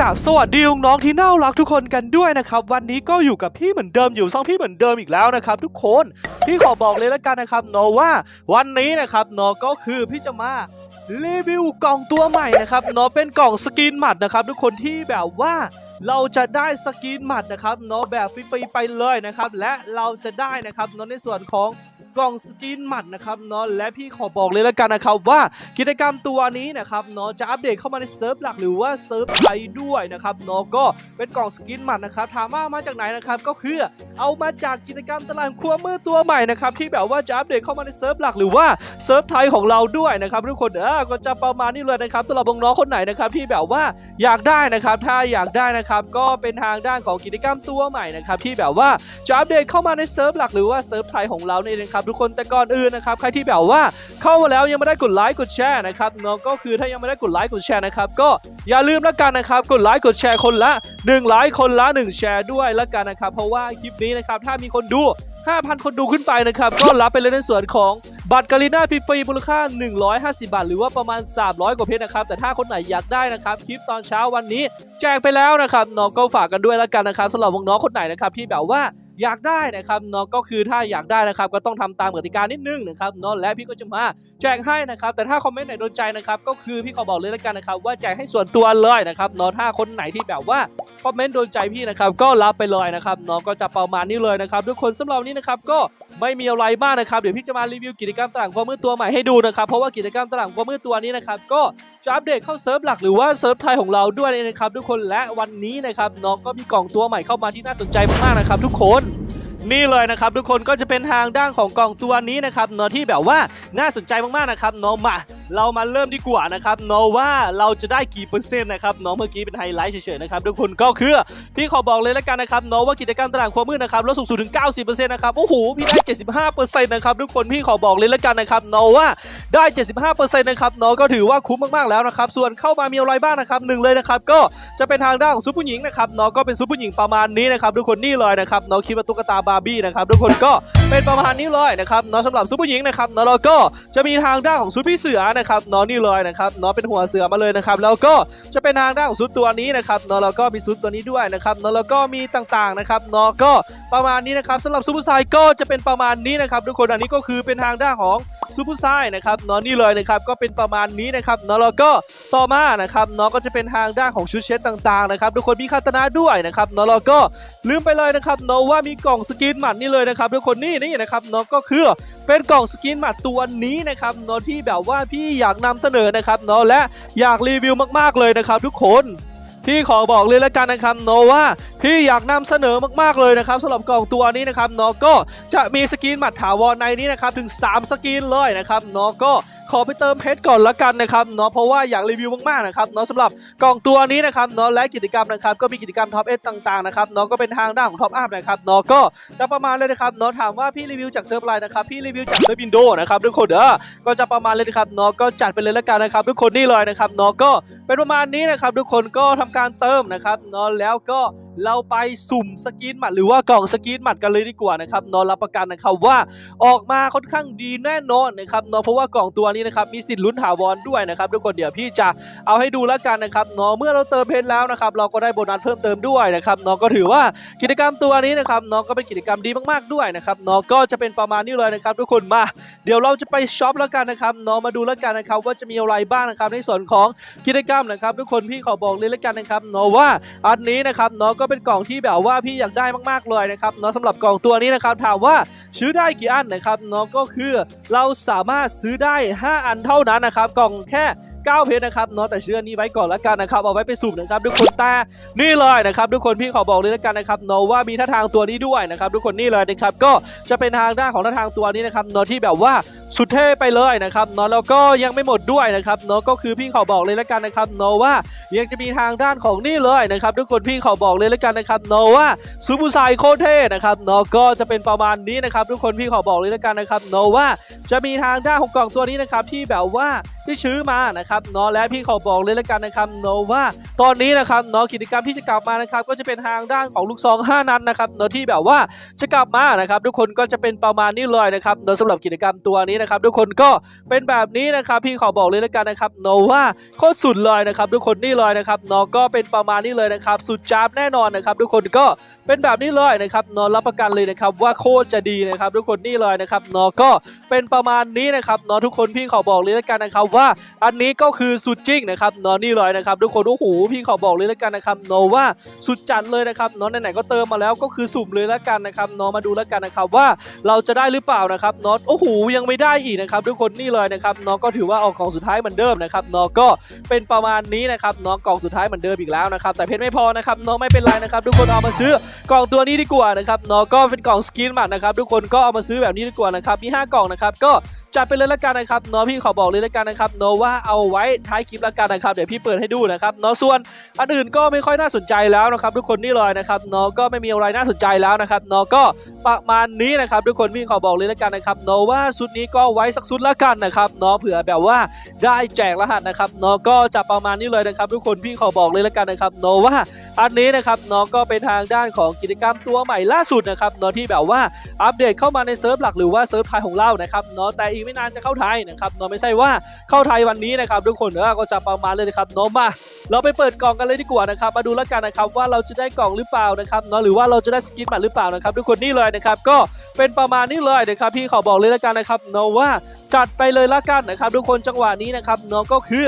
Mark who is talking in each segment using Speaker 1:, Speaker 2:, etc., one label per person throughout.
Speaker 1: กับสวัสดีน้องที่น่ารักทุกคนกันด้วยนะครับ วันนี้ก็อยู่กับพี่เหมือนเดิมอยู่ช่องพี่เหมือนเดิมอีกแล้วนะครับ ทุกคนพี่ขอบอกเลยแล้วกันนะครับนอว่าวันนี้นะครับนอก็คือพี่จะมารีวิวกล่องตัวใหม่นะครับนอเป็นกล่องสกินหมัดนะครับ ทุกคนที่แบบว่าเราจะได้สกินหมัดนะครับนอแบบฟรีๆไปเลยนะครับ และเราจะได้นะครับนอในส่วนของ กล่องสกินหมัดนะครับเนอะและพี่ขอบอกเลยแล้วกันนะครับว่ากิจกรรมตัวนี้นะครับเนาะจะอัปเดตเข้ามาในเซิร์ฟหลักหรือว่าเซิร์ฟไทยด้วยนะครับเนาะก็เป็นกล่องสกินหมัดนะครับถามว่ามาจากไหนนะครับก็คือเอามาจากกิจกรรมตลาดครัวมือตัวใหม่นะครับที่แบบว่าจะอัปเดตเข้ามาในเซิร์ฟหลักหรือว่าเซิร์ฟไทยของเราด้วยนะครับทุกคนเออก็จะประมาณนี้เลยนะครับสำหรับน้องๆคนไหนนะครับที่แบบว่าอยากได้นะครับถ้าอยากได้นะครับก็เป็นทางด้านของกิจกรรมตัวใหม่นะครับที่แบบว่าจะอัปเดตเข้ามาในเซิร์ฟหลักหรือว่าเซิร์ฟไทยของเรานี่นะครับทุกคนแต่ก่อนอื่นนะครับใครที่แบบว่าเข้ามาแล้วยังไม่ได้กดไลค์กดแชร์นะครับเนาะก็คือถ้ายังไม่ได้กดไลค์กดแชร์นะครับก็อย่าลืมแล้วกันนะครับกดไลค์กดแชร์คนละ1ไลค์คนละ 1 แชร์ด้วยแล้วกันนะครับเพราะว่าคลิปนี้นะครับถ้ามีคนดู 5,000 คนดูขึ้นไปนะครับก็รับไปเลยในส่วนของบัตรกาลิน่าฟรีๆมูลค่า 150 บาท หรือว่าประมาณ 300 กว่าเพชรนะครับ แต่ถ้าคนไหนอยากได้นะครับ คลิปตอนเช้าวันนี้ แจกไปแล้วนะครับน้องก็ฝากกันด้วยแล้วกันนะครับสำหรับวงน้องคนไหนนะครับที่แบบว่า อยากได้นะครับน้องก็คือถ้าอยากได้นะครับก็ต้องทำตามกติกานิดนึงนะครับน้องและพี่ก็จะมาแจกให้นะครับ แต่ถ้าคอมเมนต์ไหนโดนใจนะครับก็คือพี่ขอบอกเลยแล้วกันนะครับ ว่าแจกให้ส่วนตัวเลยนะครับน้องถ้าคนไหนที่แบบว่าคอมเมนต์โดนใจพี่นะครับก็รับไปเลยนะครับน้องก็จะประมาณนี้เลยนะครับทุกคนสำหรับวันนี้นะครับก็ไม่มีอะไรมากนะครับเดี๋ยวพี่จะมารีวิวกิจกรรมตลาดความมืดตัวใหม่ให้ดูนะครับเพราะว่ากิจกรรมตลาดความมืดตัวนี้นะครับก็จะอัปเดตเข้าเซิร์ฟหลักหรือว่าเซิร์ฟไทยของเราด้วยนะครับทุกคนและวันนี้นะครับน้องก็มีกล่องตัวใหม่เข้ามาที่น่าสนใจมากๆนะครับทุกคน นี่เลยนะครับทุกคนก็จะเป็นทางด้านของกล่องตัวนี้นะครับเนาะที่แบบว่าน่าสนใจมากๆนะครับเนาะมา เรามาเริ่มดีกว่านะครับเนาะว่าเราจะได้กี่เปอร์เซ็นต์นะครับเนาะเมื่อกี้เป็นไฮไลท์เฉยๆนะครับทุกคนก็คือพี่ขอบอกเลยแล้วกันนะครับเนาะว่ากิจกรรมตลาดความมืดนะครับลดสูงสุดถึง 90%นะครับโอ้โหพี่ได้ 75%นะครับทุกคนพี่ขอบอกเลยแล้วกันนะครับเนาะว่าได้ 75%นะครับเนาะก็ถือว่าคุ้มมากๆแล้วนะครับส่วนเข้ามามีอะไรบ้างนะครับหนึ่งเลยนะครับก็จะเป็นทางด้านของซุปผู้หญิงนะครับเนาะก็เป็นซุปผู้หญิงประมาณนี้นะครับทุกคนนี่เลยนะครับเนาะคิดว่าตุ๊กตาบาร์บี้นะครับทุกคนก็เป็นประมาณนี้เลยนะครับเนาะสำหรับซุปผู้หญิงนะครับเนาะแล้วก็จะมีทางด้านของซุปพี่เสือนะครับน้องนี่เลยนะครับน้องเป็นหัวเสือมาเลยนะครับแล้วก็จะเป็นทางด้านของซุดตัวนี้นะครับน้องแล้วก็มีซุดตัวนี้ด้วยนะครับน้องแล้วก็มีต่างๆนะครับน้องก็ประมาณนี้นะครับสำหรับซุปอร์ไซก็จะเป็นประมาณนี้นะครับทุกคนอันนี้ก็คือเป็นทางด้านของ ซูเปอร์ไซด์นะครับเนาะนี่เลยนะครับก็เป็นประมาณนี้นะครับเนาะแล้วก็ต่อมานะครับเนาะก็จะเป็นทางด้านของชุดเช็ดต่างๆนะครับทุกคนมีคาตานะด้วยนะครับเนาะแล้วก็ลืมไปเลยนะครับเนาะว่ามีกล่องสกินหมัดนี่เลยนะครับทุกคนนี่นี่นะครับเนาะก็คือเป็นกล่องสกินหมัดตัวนี้นะครับเนาะที่แบบว่าพี่อยากนำเสนอนะครับเนาะและอยากรีวิวมากๆเลยนะครับทุกคน พี่ขอบอกเลยแล้วกันนะครับโนว่าพี่อยากนำเสนอมากๆเลยนะครับสำหรับกล่องตัวนี้นะครับเนาะก็จะมีสกินหมัดถาวรในนี้นะครับถึง 3 สกินเลยนะครับเนาะก็ อไปเติมเพชรก่อนละกันนะครับเนาะเพราะว่าอยากรีวิวมากๆนะครับเนาะสำหรับกล่องตัวนี้นะครับเนาะและกิจกรรมนะครับก็มีกิจกรรมท็อปเอสต่างๆนะครับเนาะก็เป็นทางด้านของท็อปอัพนะครับเนาะก็จะประมาณเลยนะครับเนาะถามว่าพี่รีวิวจากเซิร์ฟอะไรนะครับพี่รีวิวจากเซิร์ฟอินโดนะครับทุกคนเด้อก็จะประมาณเลยนะครับเนาะก็จัดไปเลยละกันนะครับ ทุกคนนี่เลยนะครับเนาะก็เป็นประมาณนี้นะครับทุกคนก็ทำการเติมนะครับเนอนแล้วก็ เราไปสุ่มสกินหมัดหรือว่ากล่องสกินหมัดกันเลยดีกว่านะครับนอนรับประกันนะครับว่าออกมาค่อนข้างดีแน่นอนนะครับนอะเพราะว่ากล่องตัวนี้นะครับมีสิทธิ์ลุ้นถาวรด้วยนะครับทุกคนเดี๋ยวพี่จะเอาให้ดูแล้วกันนะครับนอะเมื่อเราเติมเพชรแล้วนะครับเราก็ได้โบนัสเพิ่มเติมด้วยนะครับนอะก็ถือว่ากิจกรรมตัวนี้นะครับนอะก็เป็นกิจกรรมดีมากๆด้วยนะครับนอะก็จะเป็นประมาณนี้เลยนะครับทุกคนมา เดี๋ยวเราจะไปช็อปแล้วกันนะครับนอะมาดูแล้วกันนะครับว่าจะมีอะไรบ้างนะครับในส่วนของกิจกรรมนะครับ ทุกคนพี่ขอบอกเลยแล้วกันนะครับนาะว่าอันนี้นะครับเนาะก็เป็นกล่องที่แบบว่าพี่อยากได้มากๆเลยนะครับเนาะสำหรับกล่องตัวนี้นะครับถามว่าซื้อได้กี่อันนะครับเนาะก็คือเราสามารถซื้อได้ 5 อันเท่านั้นนะครับกล่องแค่ 9 เพชรนะครับเนาะแต่เชื่อนี้ไว้ก่อนแล้วกันนะครับเอาไว้ไปสุ่มนะครับทุกคนแต่นี่เลยนะครับทุกคนพี่ขอบอกเลยแล้วกันนะครับเนาะว่ามีท่าทางตัวนี้ด้วยนะครับทุกคนนี่เลยนะครับก็จะเป็นทางด้านของท่าทางตัวนี้นะครับเนาะที่แบบว่า สุดเท่ไปเลยนะครับเนาะแล้วก็ยังไม่หมดด้วยนะครับเนาะก็คือพี่ขอบอกเลยแล้วกันนะครับเนาะว่ายังจะมีทางด้านของนี่เลยนะครับทุกคนพี่ขอบอกเลยแล้วกันนะครับเนาะว่าซูบูไซโคเท่นะครับเนาะก็จะเป็นประมาณนี้นะครับ ทุกคนพี่ขอบอกเลยแล้วกันนะครับเนาะว่าจะมีทางด้านของกล่องตัวนี้นะครับที่แบบว่า ที่ซื้อมานะครับเนาะและพี่ขอบอกเลยแล้วกันนะครับเนาะว่าตอนนี้นะครับเนาะกิจกรรมที่จะกลับมานะครับก็จะเป็นทางด้านของลูกซอง 5 นัดนะครับเนาะที่แบบว่าจะกลับมานะครับทุกคนก็จะเป็นประมาณนี้เลยนะครับเนาะสำหรับกิจกรรมตัวนี้นะครับทุกคนก็เป็นแบบนี้นะครับพี่ขอบอกเลยแล้วกันนะครับเนาะว่าโคตรสุดเลยนะครับทุกคนนี่เลยนะครับเนาะก็เป็นประมาณนี้เลยนะครับสุดจ้าบแน่นอนนะครับทุกคนก็เป็นแบบนี้เลยนะครับนาะรับประกันเลยนะครับว่าโคตรจะดีนะครับ ทุกคนนี่เลยนะครับนาะก็เป็นประมาณนี้นะครับนาะทุกคนพี่ขอบอกเลยแล้วกันนะครับว่าอันนี้ก็คือสุดจริงนะครับนาะนี่เลยนะครับทุกคนโอ้โหพี่ขอบอกเลยแล้วกันนะครับนาะว่าสุดจัดเลยนะครับนาะไหนๆก็เติมมาแล้วก็คือสุ่มเลยแล้วกันนะครับนาะมาดูแล้วกันนะครับว่าเราจะได้หรือเปล่านะครับนาะโอ้โหยังไม่ได้อีกนะครับทุกคนนี่เลยนะครับนาะก็ถือว่าออกของสุดท้ายเหมือนเดิมนะครับนาะก็เป็นประมาณนี้นะครับนาะกล่องสุดท้ายเหมือนเดิมอีกแล้วนะครับแต่เพชรไม่พอนะครับนาะไม่เป็นไรนะครับทุกคนเอามาซื้อ กล่องตัวนี้ดีกว่านะครับเนาะก็เป็นกล่องสกินบัตรนะครับทุกคนก็เอามาซื้อแบบนี้ดีกว่านะครับมีห้ากล่องนะครับก็จัดไปเลยละกันนะครับเนาะพี่ขอบอกเลยละกันนะครับเนาะว่าเอาไว้ท้ายคลิปละกันนะครับเดี๋ยวพี่เปิดให้ดูนะครับเนาะส่วนอันอื่นก็ไม่ค่อยน่าสนใจแล้วนะครับทุกคนนี่เลยนะครับเนาะก็ไม่มีอะไรน่าสนใจแล้วนะครับเนาะก็ประมาณนี้นะครับทุกคนพี่ขอบอกเลยละกันนะครับเนาะว่าชุดนี้ก็ไว้สักชุดละกันนะครับเนาะเผื่อแบบว่าได้แจกรหัสนะครับเนาะก็จะประมาณนี้เลยนะครับ ทุกคนพี่ขอบอกเลยละกันนะครับเนาะว่า อันนี้นะครับเนาะก็เป็นทางด้านของกิจกรรมตัวใหม่ล่าสุดนะครับเนาะที่แบบว่าอัปเดตเข้ามาในเซิร์ฟหลักหรือว่าเซิร์ฟไทยของเรานะครับเนาะแต่อีกไม่นานจะเข้าไทยนะครับเนาะไม่ใช่ว่าเข้าไทยวันนี้นะครับทุกคนเออก็จะประมาณเลยนะครับเนาะมา เราไปเปิดกล่องกันเลยดีกว่านะครับมาดูแล้วกันนะครับว่าเราจะได้กล่องหรือเปล่านะครับเนาะหรือว่าเราจะได้สกินบัตรหรือเปล่านะครับทุกคนนี่เลยนะครับก็เป็นประมาณนี้เลยนะครับพี่ขอบอกเลยแล้วกันนะครับเนาะว่าจัดไปเลยละกันนะครับทุกคนจังหวะนี้นะครับเนาะก็คือ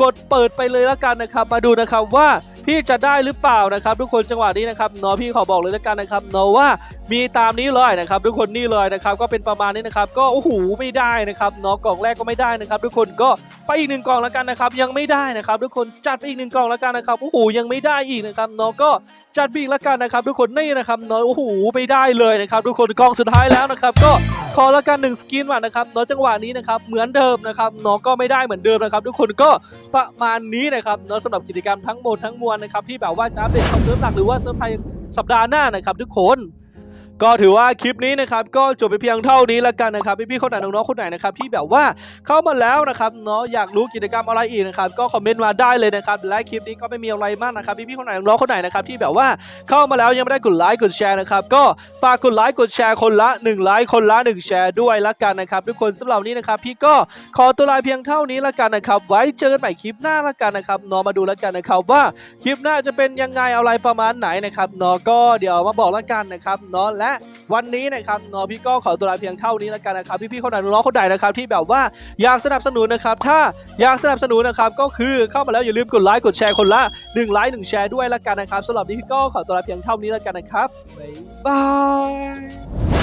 Speaker 1: กดเปิดไปเลยละกันนะครับ มาดูนะครับว่าพี่จะได้หรือเปล่านะครับ ทุกคนจังหวะนี้นะครับเนาะพี่ขอบอกเลยละกันนะครับเนาะว่ามีตามนี้เลยนะครับ ทุกคนนี่เลยนะครับ ก็เป็นประมาณนี้นะครับ ก็โอ้โหไม่ได้นะครับเนาะกล่องแรกก็ไม่ได้นะครับ ทุกคนก็ไปอีกหนึ่งกล่องแล้วกันนะครับ ยังไม่ได้นะครับ ทุกคนจัดไปอีกหนึ่งกล่องแล้วกันนะครับโอ้โหยังไม่ได้อีกนะครับเนาะก็จัดไปอีกแล้วกันนะครับ ทุกคนนี่นะครับเนาะโอ้โหไม่ได้เลยนะครับ ทุกคนกล่องสุดท้ายแล้วนะครับก็ อแล้วกันหนึ่งสกินมานะครับเนาะจังหวะนี้นะครับเหมือนเดิมนะครับน้องก็ไม่ได้เหมือนเดิมนะครับ ทุกคนก็ประมาณนี้นะครับเนาะสำหรับกิจกรรมทั้งหมดทั้งมวลนะครับที่แบบว่าจะอัปเดตคอนเซิร์หลักหรือว่าเซอร์ไพรส์สัปดาห์หน้านะครับทุกคน ก็ถือว่าคลิปนี้นะครับก็จบไปเพียงเท่านี้แล้วกันนะครับพี่ๆคนไหนน้องๆคนไหนนะครับที่แบบว่าเข้ามาแล้วนะครับเนาะอยากรู้กิจกรรมอะไรอีกนะครับก็คอมเมนต์มาได้เลยนะครับและคลิปนี้ก็ไม่มีอะไรมากนะครับพี่ๆคนไหนน้องๆคนไหนนะครับที่แบบว่าเข้ามาแล้วยังไม่ได้กดไลค์กดแชร์นะครับก็ฝากกดไลค์กดแชร์คนละ1ไลค์คนละ1แชร์ด้วยละกันนะครับทุกคนสำหรับนี้นะครับพี่ก็ขอตัวลาเพียงเท่านี้ละกันนะครับไว้เจอกันใหม่คลิปหน้าละกันนะครับเนาะมาดูละกันนะครับว่าคลิปหน้าจะเป็นยังไงอะไรประมาณไหนนะครับเนาะก็เดี๋ยวมาบอกล้วกันนะครับเนาะและวันนี้นะครับนอพี่ก็ขอตัวลาเพียงเท่านี้แล้วกันนะครับพี่ๆคนไหนน้องๆคนใดนะครับที่แบบว่าอยากสนับสนุนนะครับถ้าอยากสนับสนุนนะครับก็คือเข้ามาแล้วอย่าลืมกดไลค์กดแชร์คนละ1ไลค์1แชร์ด้วยแล้วกันนะครับสำหรับนี้พี่ก็ขอตัวลาเพียงเท่านี้แล้วกันนะครับบ๊ายบาย